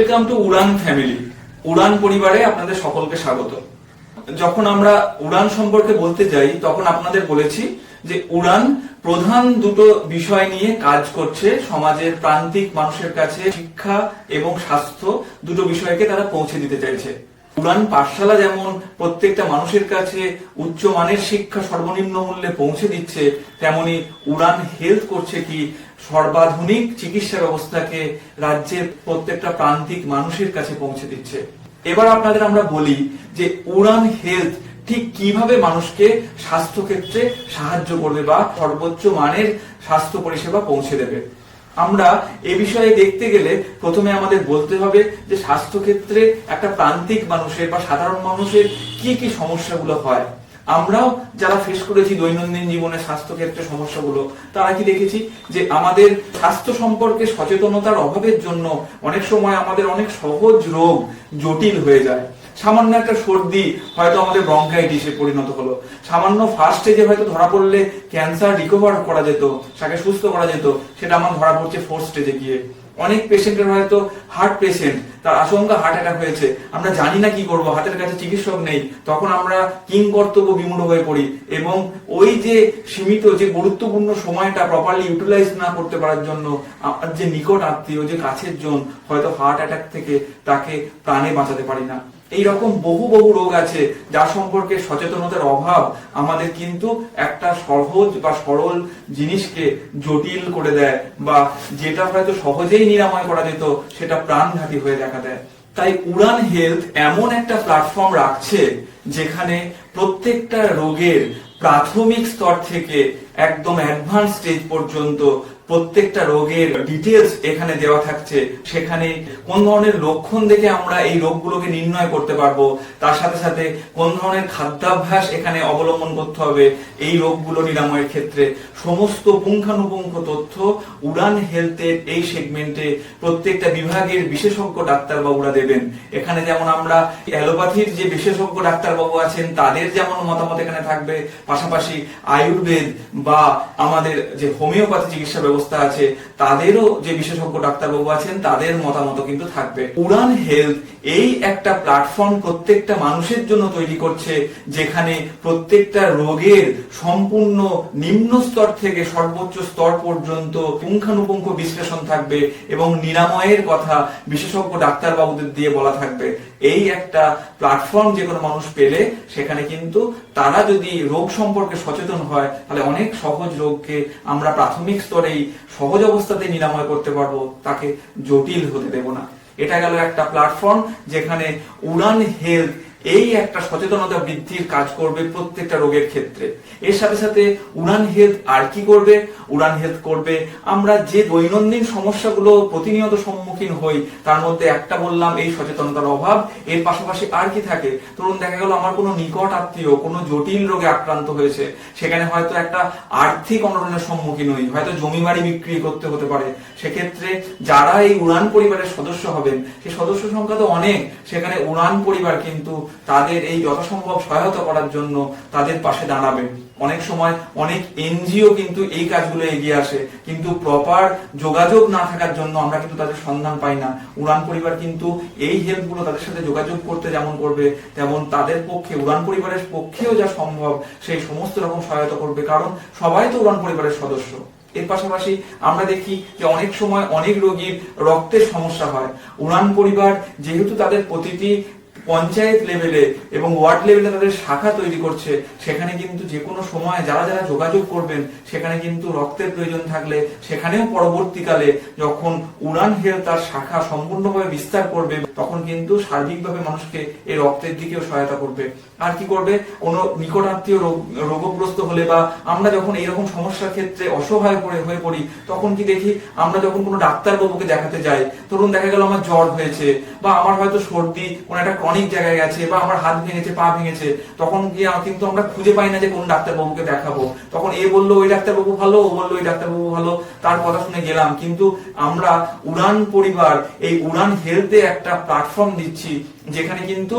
Welcome to Udaan family Udaan পরিবারে আপনাদের সকলকে স্বাগত। যখন আমরা উড়ান সম্পর্কে বলতে যাই, তখন আপনাদের বলেছি যে উড়ান প্রধান দুটো বিষয় নিয়ে কাজ করছে সমাজের প্রান্তিক মানুষের কাছে শিক্ষা এবং স্বাস্থ্য দুটো বিষয়কে তারা পৌঁছে দিতে চাইছে। উড়ান পাঠশালা যেমন প্রত্যেকটা মানুষের কাছে উচ্চ মানের শিক্ষা সর্বনিম্ন মূল্যে পৌঁছে দিচ্ছে, তেমনি উড়ান হেলথ করছে কি সর্বাধুনিক চিকিৎসা ব্যবস্থাকে রাজ্যের প্রত্যেকটা প্রান্তিক মানুষের কাছে পৌঁছে দিচ্ছে। এবার আপনাদের আমরা বলি যে উড়ান হেলথ ঠিক কীভাবে মানুষকে স্বাস্থ্য ক্ষেত্রে সাহায্য করবে বা সর্বোচ্চ মানের স্বাস্থ্য পরিষেবা পৌঁছে দেবে। আমরা এ বিষয়ে দেখতে গেলে প্রথমে আমাদের বলতে হবে যে স্বাস্থ্য ক্ষেত্রে একটা প্রান্তিক মানুষের বা সাধারণ মানুষের কি কি সমস্যাগুলো হয়। আমরাও যারা ফেস করেছি দৈনন্দিন জীবনে স্বাস্থ্য ক্ষেত্রে সমস্যাগুলো, তারা কি দেখেছি? যে আমাদের স্বাস্থ্য সম্পর্কে সচেতনতার অভাবের জন্য অনেক সময় আমাদের অনেক সহজ রোগ জটিল হয়ে যায়। সামান্য একটা সর্দি হয়তো আমাদের ব্রঙ্কাইটিসে পরিণত হলো। সামান্য ফার্স্ট স্টেজে হয়তো ধরা পড়লে ক্যান্সার রিকভার করা যেত, তাকে সুস্থ করা যেত, সেটা আমার ধরা পড়ছে ফোর্থ স্টেজে গিয়ে। অনেক পেশেন্টের হয়তো হার্ট পেশেন্ট তার আশঙ্কা হার্ট অ্যাটাক হয়েছে। আমরা জানি না কি করব, হাতের কাছে চিকিৎসক নেই। তখন আমরা কিং কর্তব্য বিমূঢ় হয়ে পড়ি এবং ওই যে সীমিত, যে গুরুত্বপূর্ণ সময়টা প্রপারলি ইউটিলাইজ না করতে পারার জন্য আমার যে নিকট আত্মীয়, যে কাছের জন হয়তো হার্ট অ্যাটাক থেকে তাকে প্রাণে বাঁচাতে পারি না। এই রকম বহু বহু রোগ আছে যা সম্পর্কে সচেতনতার অভাব আমাদের কিন্তু একটা সহজ বা সরল জিনিসকে জটিল করে দেয় বা যেটা হয়তো সহজেই নিরাময় করা যেত, সেটা প্রাণঘাতী হয়ে দেখা দেয়। তাই উড়ান হেলথ এমন একটা প্ল্যাটফর্ম রাখছে যেখানে প্রত্যেকটা রোগের প্রাথমিক স্তর থেকে একদম অ্যাডভান্স স্টেজ পর্যন্ত প্রত্যেকটা রোগের ডিটেলস এখানে দেওয়া থাকছে। সেখানে কোন ধরনের লক্ষণ দেখে আমরা এই রোগগুলোকে নির্ণয় করতে পারব, তার সাথে সাথে কোন ধরনের খাদ্যাভ্যাস এখানে অবলম্বন করতে হবে, এই রোগগুলো নিরাময়ের ক্ষেত্রে। সমস্ত পুঙ্খানুপুঙ্খ তথ্য উড়ান হেলথের এই সেগমেন্টে প্রত্যেকটা বিভাগের বিশেষজ্ঞ ডাক্তারবাবুরা দেবেন। এখানে যেমন আমরা অ্যালোপ্যাথির যে বিশেষজ্ঞ ডাক্তারবাবু আছেন, তাদের যেমন মতামত এখানে থাকবে, পাশাপাশি আয়ুর্বেদ বা আমাদের যে হোমিওপ্যাথি চিকিৎসা ব্যবস্থা আছে, তাদেরও যে বিশেষজ্ঞ ডাক্তারবাবু আছেন, তাদের মতামত কিন্তু থাকবে। উড়ান হেলথ এই একটা প্ল্যাটফর্ম প্রত্যেকটা মানুষের জন্য তৈরি করছে, যেখানে প্রত্যেকটা রোগের সম্পূর্ণ নিম্ন স্তর থেকে সর্বোচ্চ স্তর পর্যন্ত পুঙ্খানুপুঙ্খ বিশ্লেষণ থাকবে এবং নিরাময়ের কথা বিশেষজ্ঞ ডাক্তারবাবুদের দিয়ে বলা থাকবে। এই একটা প্ল্যাটফর্ম যে কোনো মানুষ পেলে, সেখানে কিন্তু তারা যদি রোগ সম্পর্কে সচেতন হয়, তাহলে অনেক সহজ রোগকে আমরা প্রাথমিক স্তরেই সহজ অবস্থাতে নিরাময় করতে পারব, তাকে জটিল হতে দেব না। এটা গেল একটা প্ল্যাটফর্ম যেখানে উড়ান হেলথ এই একটা সচেতনতা বৃদ্ধির কাজ করবে প্রত্যেকটা রোগের ক্ষেত্রে। এর সাথে সাথে উড়ান হেলথ আর কি করবে? উড়ান হেলথ করবে। আমরা যে দৈনন্দিন সমস্যাগুলো প্রতিনিয়ত সম্মুখীন হই, তার মধ্যে একটা বললাম, এই সচেতনতার অভাব। এর পাশাপাশি আর কি থাকে? ধরুন, দেখা গেল আমার কোনো নিকট আত্মীয় কোনো জটিল রোগে আক্রান্ত হয়েছে। সেখানে হয়তো একটা আর্থিক অনটনের সম্মুখীন হই, হয়তো জমি বাড়ি বিক্রি করতে হতে পারে। সেক্ষেত্রে যারা এই উড়ান পরিবারের সদস্য হবেন সেই সদস্য সংখ্যা তো অনেক। সেখানে উড়ান পরিবার কিন্তু তাদের এই যথাসম্ভব সহায়তা করার জন্য তাদের পাশে দাঁড়াবে। অনেক সময় অনেক এনজিও কিন্তু এই কাজগুলো এগিয়ে আসে। কিন্তু প্রপার যোগাযোগ না থাকার জন্য আমরা কিন্তু তাদের সন্ধান পাই না। উড়ান পরিবার কিন্তু এই হেল্পগুলো তাদের সাথে যোগাযোগ করতে যেমন করবে, তেমন তাদের পক্ষে, উড়ান পরিবারের পক্ষেও যা সম্ভব সেই সমস্ত রকম সহায়তা করবে। কারণ সবাই তো উড়ান পরিবারের সদস্য। এর পাশাপাশি আমরা দেখি যে অনেক সময় অনেক রোগীর রক্তের সমস্যা হয়। উড়ান পরিবার যেহেতু তাদের প্রতিটি পঞ্চায়েত লেভেলে এবং ওয়ার্ড লেভেলে তাদের শাখা তৈরি করছে, সেখানে কিন্তু যে কোনো সময় যারা যারা যোগাযোগ করবেন, সেখানে কিন্তু রক্তের প্রয়োজন থাকলে সেখানেও পরবর্তীকালে যখন উড়ান হেলথ তার শাখা সম্পূর্ণভাবে বিস্তার করবে, তখন কিন্তু সার্বিকভাবে মানুষকে এই রক্তের দিকেও সহায়তা করবে। আর কি করবে? কোনো নিকটাত্মীয় রোগ- রোগগ্রস্ত হলে বা আমরা যখন এইরকম সমস্যার ক্ষেত্রে অসহায় পড়ে, হয়ে পড়ি, তখন কি দেখি আমরা যখন কোনো ডাক্তারবাবুকে দেখাতে যাই ধরুন দেখা গেল আমার জ্বর হয়েছে বা আমার হয়তো সর্দি, কোনো একটা ক্রনিক জায়গায় গেছে বা আমার হাত ভেঙেছে, পা ভেঙেছে, তখন গিয়ে কিন্তু আমরা খুঁজে পাই না যে কোন ডাক্তারবাবুকে দেখাবো। তখন এ বলল, ওই ডাক্তারবাবু ভালো, ও বলল, ওই ডাক্তারবাবু ভালো। তার কথা শুনে গেলাম। কিন্তু আমরা উড়ান পরিবার, এই উড়ান হেলথে একটা প্ল্যাটফর্ম দিচ্ছি যেখানে কিন্তু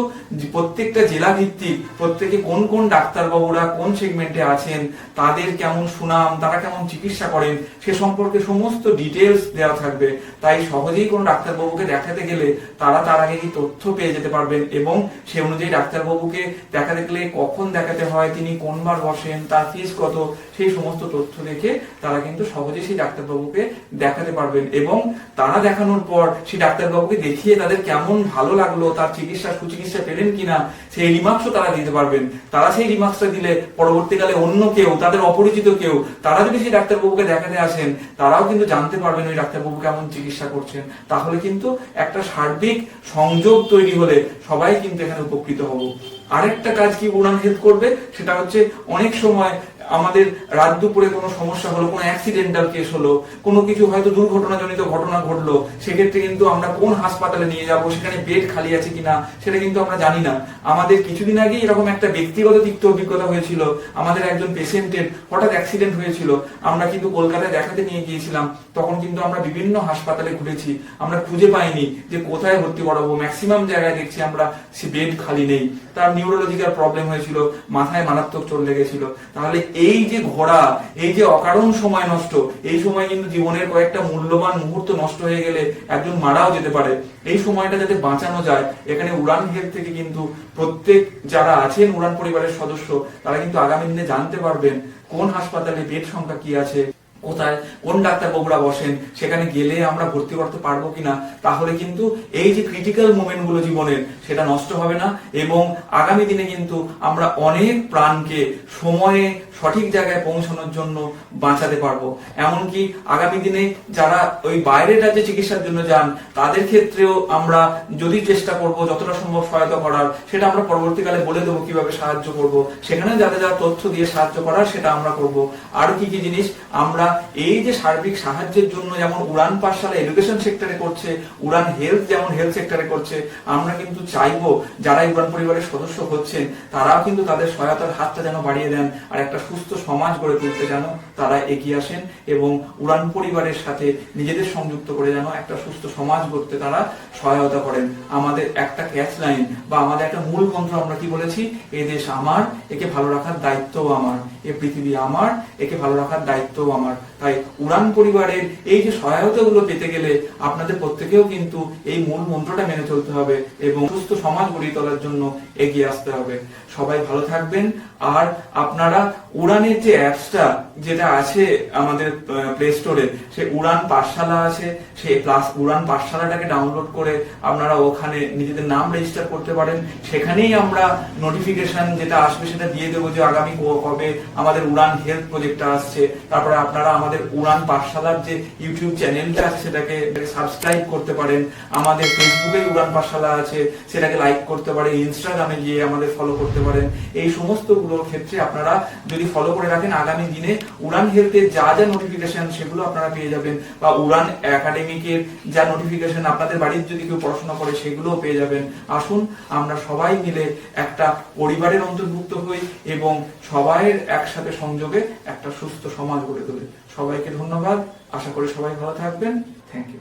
প্রত্যেকটা জেলা ভিত্তিক প্রত্যেকে কোন কোন ডাক্তারবাবুরা কোন সেগমেন্টে আছেন, তাদের কেমন সুনাম, তারা কেমন চিকিৎসা করেন, সে সম্পর্কে সমস্ত ডিটেলস দেওয়া থাকবে। তাই সহজেই কোনো ডাক্তারবাবুকে দেখাতে গেলে তারা তার আগে তথ্য পেয়ে যেতে পারবেন এবং সে অনুযায়ী ডাক্তারবাবুকে দেখাতে গেলে কখন দেখাতে হয়, তিনি কোন বার বসেন, তার ফিস কত, সেই সমস্ত তথ্য দেখে তারা কিন্তু সহজেই সেই ডাক্তারবাবুকে দেখাতে পারবেন এবং তারা দেখানোর পর সেই ডাক্তারবাবুকে দেখিয়ে তাদের কেমন ভালো লাগল, তার চিকিৎসা, সুচিকিৎসা পেলেন কিনা, সেই রিমার্কসও তারা দিতে পারবেন। তারা সেই রিমার্কসটা দিলে পরবর্তীকালে অন্য কেউ, তাদের অপরিচিত কেউ, তারা যদি সেই ডাক্তারবাবুকে দেখাতে আসেন, তারাও কিন্তু জানতে পারবেন ওই ডাক্তারবাবু কেমন চিকিৎসা করছেন। তাহলে কিন্তু একটা সার্বিক সংযোগ তৈরি হলে সবাই কিন্তু এখানে উপকৃত হব। আরেকটা কাজ কি উড়ান হেল্প করবে? সেটা হচ্ছে অনেক সময় আমাদের রাত দুপুরে কোনো সমস্যা হলো, কোনো অ্যাক্সিডেন্টাল কেস হলো, কোনো কিছু হয়তো দুর্ঘটনাজনিত ঘটনা ঘটলো, সেক্ষেত্রে কিন্তু আমরা কোন হাসপাতালে নিয়ে যাব, সেখানে বেড খালি আছে কিনা, সেটা কিন্তু আমরা জানি না। আমাদের কিছুদিন আগে এরকম একটা ব্যক্তিগত তিক্ত অভিজ্ঞতা হয়েছিল, আমাদের একজন পেশেন্টের হঠাৎ অ্যাক্সিডেন্ট হয়েছিল, আমরা কিন্তু কলকাতায় দেখাতে নিয়ে গিয়েছিলাম, তখন কিন্তু আমরা বিভিন্ন হাসপাতালে ঘুরেছি, আমরা খুঁজে পাইনি যে কোথায় ভর্তি করাবো ম্যাক্সিমাম জায়গায় দেখছি আমরা সে বেড খালি নেই। তার নিউরোলজিক্যাল প্রবলেম হয়েছিল, মাথায় মারাত্মক চোট লেগেছিল। তাহলে এই যে ঘোড়া, এই যে অকারণ সময় নষ্ট, এই সময় কিন্তু জীবনের কয়েকটা মূল্যবান মুহূর্ত নষ্ট হয়ে গেলে একজন মারাও যেতে পারে। এই সময়টা যাতে বাঁচানো যায়, এখানে উড়ান হেলথ থেকে কিন্তু প্রত্যেক যারা আছেন উড়ান পরিবারের সদস্য, তারা কিন্তু আগামী দিনে জানতে পারবেন কোন হাসপাতালে বেড সংখ্যা কি আছে, কোথায়, কোন ডাক্তার ডাক্তারবাবুরা বসেন, সেখানে গেলে আমরা ভর্তি করতে পারব কিনা, তাহলে কিন্তু এই যে ক্রিটিক্যাল মোমেন্টগুলো জীবনের, সেটা নষ্ট হবে না এবং আগামী দিনে কিন্তু আমরা অনেক প্রাণকে সময়ে সঠিক জায়গায় পৌঁছানোর জন্য বাঁচাতে পারব। এমনকি আগামী দিনে যারা ওই বাইরের রাজ্যে চিকিৎসার জন্য যান, তাদের ক্ষেত্রেও আমরা যদি চেষ্টা করব যতটা সম্ভব সহায়তা করার, সেটা আমরা পরবর্তীকালে বলে দেবো কীভাবে সাহায্য করব। সেখানে যাতে যা তথ্য দিয়ে সাহায্য করার সেটা আমরা করব। আর কি কি জিনিস আমরা এই যে সার্বিক সাহায্যের জন্য যেমন উড়ান পাঠশালা এডুকেশন সেক্টরে করছে, উড়ান হেলথ যেমন হেলথ সেক্টরে করছে, আমরা কিন্তু চাইব যারা উড়ান পরিবারের সদস্য হচ্ছেন, তারাও কিন্তু তাদের সহায়তার হাতটা যেন বাড়িয়ে দেন। আর একটা সুস্থ সমাজ গড়ে তুলতে যেন তারা এগিয়ে আসেন এবং উড়ান পরিবারের সাথে নিজেদের সংযুক্ত করে যেন একটা সুস্থ সমাজ গড়তে তারা সহায়তা করেন। আমাদের একটা ক্যাচ লাইন বা আমাদের একটা মূল মন্ত্র আমরা কি বলেছি? এ দেশ আমার, একে ভালো রাখার দায়িত্বও আমার। এ পৃথিবী আমার, একে ভালো রাখার দায়িত্বও আমার। তাই উড়ান পরিবারের এই যে সহায়তাগুলো পেতে গেলে আপনাদের প্রত্যেকেও কিন্তু এই মূল মন্ত্রটা মেনে চলতে হবে এবং সুস্থ সমাজ গড়িয়ে তোলার জন্য এগিয়ে আসতে হবে। সবাই ভালো থাকবেন। আর আপনারা উড়ানের যে অ্যাপসটা যেটা আছে আমাদের প্লে স্টোরে সে উড়ান পাঠশালা আছে সেই প্লাস উড়ান পাঠশালাটাকে ডাউনলোড করে আপনারা ওখানে নিজেদের নাম রেজিস্টার করতে পারেন। সেখানেই আমরা নোটিফিকেশন যেটা আসবে সেটা দিয়ে দেবো যে আগামী কবে আমাদের উড়ান হেলথ প্রজেক্টটা আসছে। তারপরে আপনারা আমাদের উড়ান পাঠশালার যে ইউটিউব চ্যানেলটা আছে, সেটাকে সাবস্ক্রাইব করতে পারেন। আমাদের ফেসবুকে উড়ান পাঠশালা আছে, সেটাকে লাইক করতে পারেন। ইনস্টাগ্রামে গিয়ে আমাদের ফলো করতে পারেন। এই সমস্তগুলোর ক্ষেত্রে আপনারা যদি ফলো করে রাখেন, আগামী দিনে উড়ান হেলথের যা যা নোটিফিকেশন সেগুলো আপনারা পেয়ে যাবেন। বা উড়ান একাডেমিকের যা নোটিফিকেশন আপনাদের বাড়ির যদি কেউ পড়াশোনা করে, সেগুলোও পেয়ে যাবেন। আসুন, আমরা সবাই মিলে একটা পরিবারের অন্তর্ভুক্ত হই এবং সবাইয়ের একসাথে সংযোগে একটা সুস্থ সমাজ গড়ে তোলে। সবাইকে ধন্যবাদ। আশা করি সবাই ভালো থাকবেন। Thank you